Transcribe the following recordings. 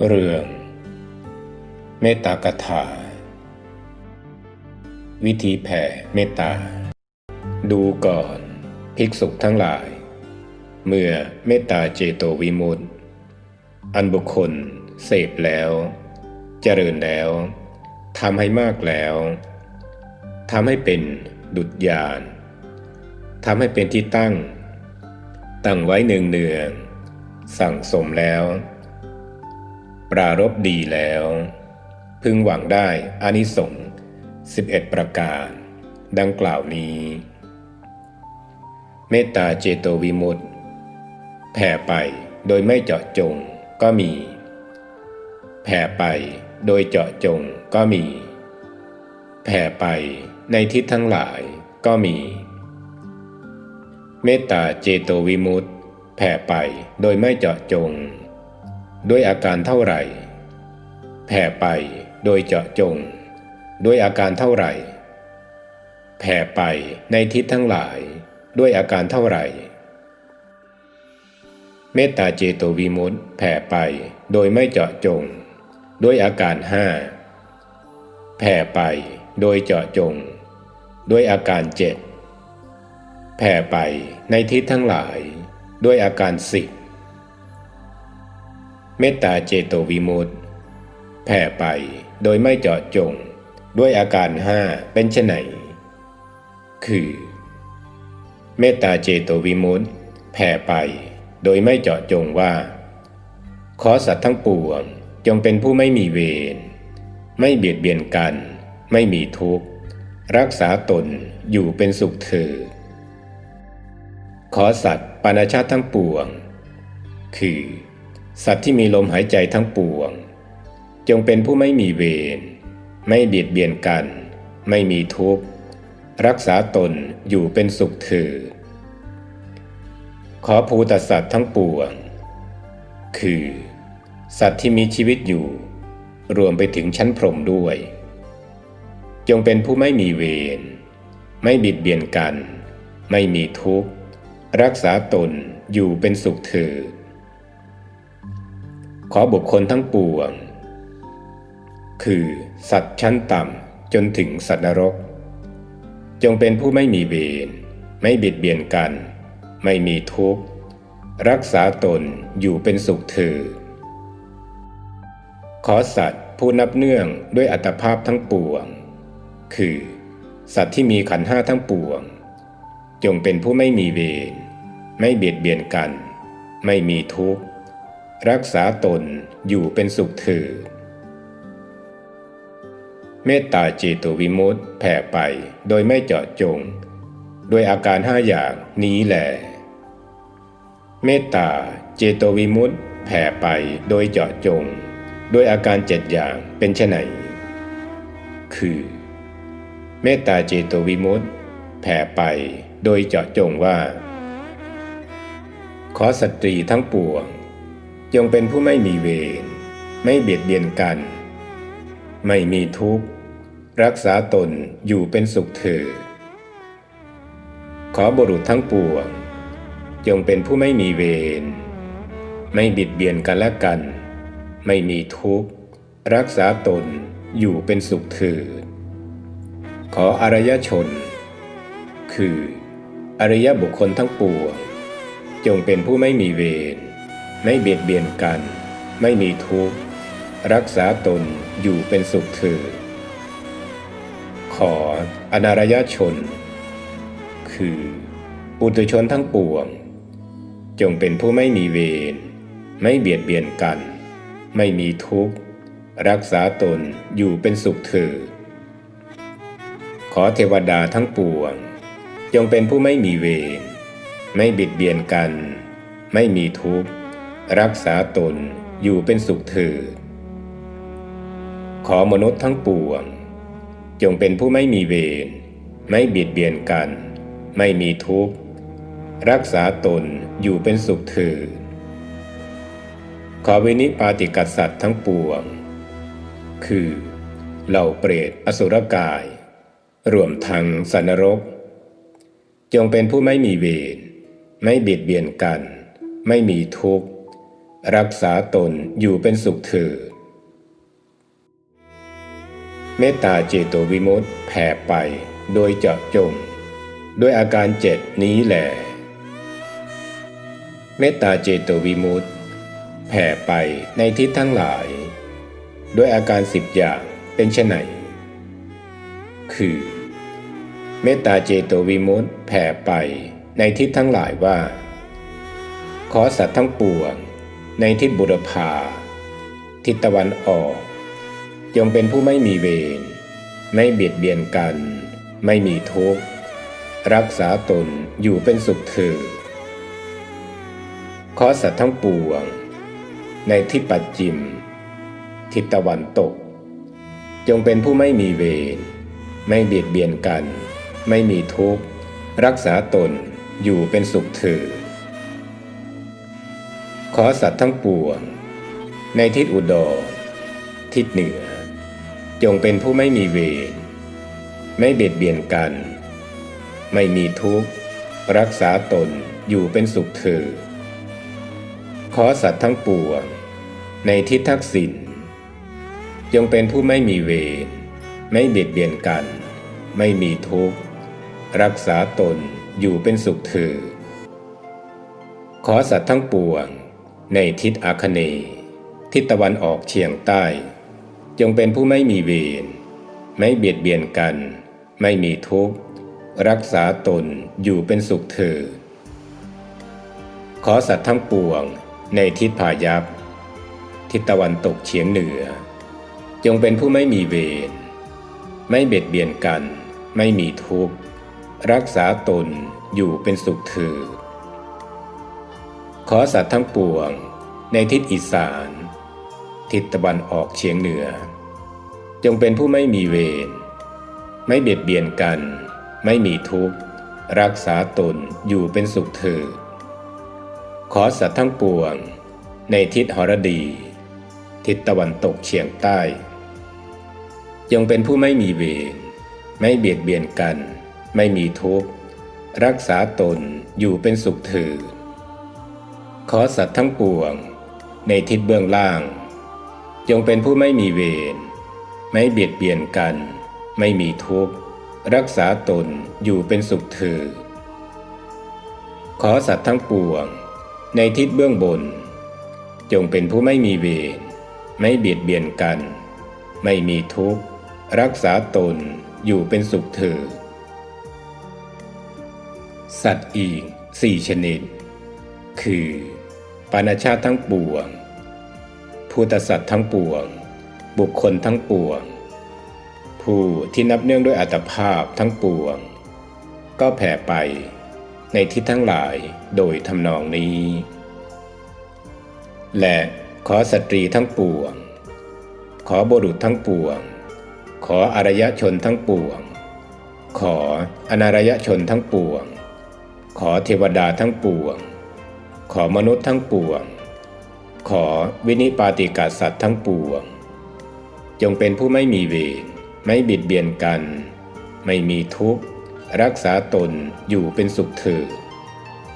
เรื่องเมตตากถา วิธีแผ่เมตตา ดูก่อนภิกษุทั้งหลาย เมื่อเมตตาเจโตวิมุตติ อันบุคคลเสพแล้ว เจริญแล้วทำให้มากแล้วทำให้เป็นดุจยานทำให้เป็นที่ตั้ง ตั้งไว้เนืองเนืองๆสั่งสมแล้ว ปรารบดีแล้ว พึงหวังได้อานิสงส์11 ประการ ดังกล่าวนี้ เมตตาเจโตวิมุตติแผ่ไปโดยไม่เจาะจงก็มี แผ่ไปโดยเจาะจงก็มี แผ่ไปในทิศทั้งหลายก็มี เมตตาเจโตวิมุตติแผ่ไปโดยไม่เจาะจง ด้วยอาการเท่าไหร่ แผ่ไปโดยเจาะจง ด้วยอาการเท่าไหร่ แผ่ไปในทิศทั้งหลาย ด้วยอาการเท่าไหร่ เมตตาเจโตวิมุตติแผ่ไปโดยไม่เจาะจง ด้วยอาการห้าแผ่ไปโดยเจาะจง ด้วยอาการเจ็ดแผ่ไปในทิศทั้งหลาย ด้วยอาการสิบ เมตตาเจโตวิมุตติแผ่ไปโดยไม่เจาะจง ด้วยอาการห้าเป็นไฉนคือ เมตตาเจโตวิมุตติแผ่ไป โดยไม่เจาะจงว่า ขอสัตว์ทั้งปวงจงเป็นผู้ไม่มีเวรไม่เบียดเบียนกัน ไม่มีทุกข์ รักษาตนอยู่เป็นสุขเถิดขอสัตว์ปานาชาติทั้งปวง คือ สัตว์ที่มีลมหายใจทั้งปวง จงเป็นผู้ไม่มีเวร ไม่เบียดเบียนกัน ไม่มีทุกข์ รักษาตนอยู่เป็นสุขเถิดขอภูตสัตว์ทั้งปวง คือ สัตว์ที่มีชีวิตอยู่ รวมไปถึงชั้นพรหมด้วย จงเป็นผู้ไม่มีเวร ไม่บิดเบียนกัน ไม่มีทุกข์ รักษาตนอยู่เป็นสุขเถิด ขอบุคคลทั้งปวง คือสัตว์ชั้นต่ำจนถึงสัตว์นรก จงเป็นผู้ไม่มีเวรไม่บิดเบียนกัน ไม่มีทุกข์ รักษาตนอยู่เป็นสุขเถิดขอสัตว์ผู้นับเนื่องด้วยอัตภาพทั้งปวง คือ สัตว์ที่มีขันห้าทั้งปวง จงเป็นผู้ไม่มีเวรไม่เบียดเบียนกัน ไม่มีทุกข์ รักษาตนอยู่เป็นสุขเถิดเมตตาเจโตวิมุตติแผ่ไปโดยไม่เจาะจงโดยอาการห้าอย่างนี้แหลเมตตาเจโตวิมุตติแผ่ไปโดยเจาะจงโดยอาการเจ็ดอย่างเป็นไฉนคือ เมตตาเจโตวิมุตติแผ่ไปโดยเจาะจงว่า ขอสตรีทั้งปวง จงเป็นผู้ไม่มีเวรไม่เบียดเบียนกัน ไม่มีทุกข์ รักษาตนอยู่เป็นสุขเถิดขอบุรุษทั้งปวง จงเป็นผู้ไม่มีเวรไม่บิดเบียนกันและกัน ไม่มีทุกข์ รักษาตนอยู่เป็นสุขเถิดขออารยชน คือ อริยบุคคลทั้งปวง จงเป็นผู้ไม่มีเวร ไม่เบียดเบียนกัน ไม่มีทุกข์ รักษาตนอยู่เป็นสุขเถิดขออนารยชน คือปุถุชนทั้งปวง จงเป็นผู้ไม่มีเวรไม่เบียดเบียนกัน ไม่มีทุกข์ รักษาตนอยู่เป็นสุขเถิดขอเทวดาทั้งปวง จงเป็นผู้ไม่มีเวรไม่บิดเบียนกัน ไม่มีทุกข์ รักษาตนอยู่เป็นสุขเถิด ขอมนุษย์ทั้งปวง จงเป็นผู้ไม่มีเวรไม่เบียดเบียนกัน ไม่มีทุกข์ รักษาตนอยู่เป็นสุขเถิด ขอวินิปาติกัสสัตว์ทั้งปวง คือเหล่าเปรตอสุรกาย รวมทั้งสันนรก จงเป็นผู้ไม่มีเวรไม่เบียดเบียนกัน ไม่มีทุกข์ รักษาตนอยู่เป็นสุขเถิดเมตตาเจโตวิมุตติแผ่ไปโดยเจาะจงด้วยอาการเจ็ดนี้แหลเมตตาเจโตวิมุตติแผ่ไปในทิศทั้งหลาย ด้วยอาการสิบอย่างเป็นไฉนคือ เมตตาเจโตวิมุตติแผ่ไปในทิศทั้งหลายว่า ขอสัตว์ทั้งปวง ในทิศบุรพาทิศตะวันออก จงเป็นผู้ไม่มีเวรไม่เบียดเบียนกัน ไม่มีทุกข์ รักษาตนอยู่เป็นสุขเถิดขอสัตว์ทั้งปวง ในทิศปัจจิม ทิศตะวันตก จงเป็นผู้ไม่มีเวรไม่เบียดเบียนกัน ไม่มีทุกข์ รักษาตนอยู่เป็นสุขเถิด ขอสัตว์ทั้งปวง ในทิศอุดร ทิศเหนือ จงเป็นผู้ไม่มีเวรไม่เบียดเบียนกัน ไม่มีทุกข์ รักษาตนอยู่เป็นสุขเถิดขอสัตว์ทั้งปวง ในทิศทักษิณจงเป็นผู้ไม่มีเวรไม่เบียดเบียนกัน ไม่มีทุกข์ รักษาตนอยู่เป็นสุขเถิดขอสัตว์ทั้งปวง ในทิศอาคเนย์ทิศตะวันออกเฉียงใต้ จงเป็นผู้ไม่มีเวรไม่เบียดเบียนกัน ไม่มีทุกข์ รักษาตนอยู่เป็นสุขเถิดขอสัตว์ทั้งปวงในทิศพายัพทิศตะวันตกเฉียงเหนือ จงเป็นผู้ไม่มีเวรไม่เบียดเบียนกัน ไม่มีทุกข์ รักษาตนอยู่เป็นสุขเถิด อสัตว์ทั้งปวง ในทิศอีสาน ทิศตะวันออกเฉียงเหนือ จงเป็นผู้ไม่มีเวรไม่เบียดเบียนกัน ไม่มีทุกข์ รักษาตนอยู่เป็นสุขเถิดขอสัตว์ทั้งปวง ในทิศหรดี ทิศตะวันตกเฉียงใต้ จงเป็นผู้ไม่มีเวรไม่เบียดเบียนกัน ไม่มีทุกข์ รักษาตนอยู่เป็นสุขเถิด ขอสัตว์ทั้งปวง ในทิศเบื้องล่าง จงเป็นผู้ไม่มีเวรไม่เบียดเบียนกัน ไม่มีทุกข์ รักษาตนอยู่เป็นสุขเถิดขอสัตว์ทั้งปวง ในทิศเบื้องบน จงเป็นผู้ไม่มีเวรไม่เบียดเบียนกัน ไม่มีทุกข์ รักษาตนอยู่เป็นสุขเถิดสัตว์อีกสี่ชนิด คือปานาชาติทั้งปวงภูตสัตว์ทั้งปวง บุคคลทั้งปวง ผู้ที่นับเนื่องด้วยอัตภาพทั้งปวง ก็แผ่ไปในทิศทั้งหลายโดยทำนองนี้ และขอสตรีทั้งปวง ขอบุรุษทั้งปวง ขออารยชนทั้งปวง ขออนารยชนทั้งปวง ขอเทวดาทั้งปวง ขอมนุษย์ทั้งปวง ขอวินิปาติกาสัตว์ทั้งปวง จงเป็นผู้ไม่มีเวรไม่บิดเบียนกัน ไม่มีทุกข์ รักษาตนอยู่เป็นสุขเถิด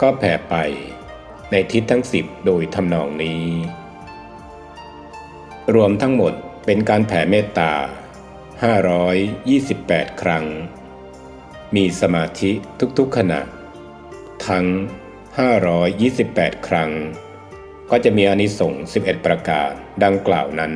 ก็แผ่ไปในทิศทั้งสิบโดยทำนองนี้ รวมทั้งหมดเป็นการแผ่เมตตา 528 ครั้ง มีสมาธิทุกๆขณะ ทั้ง 528 ครั้ง ก็จะมีอนิสงส์11 ประการดังกล่าวนั้น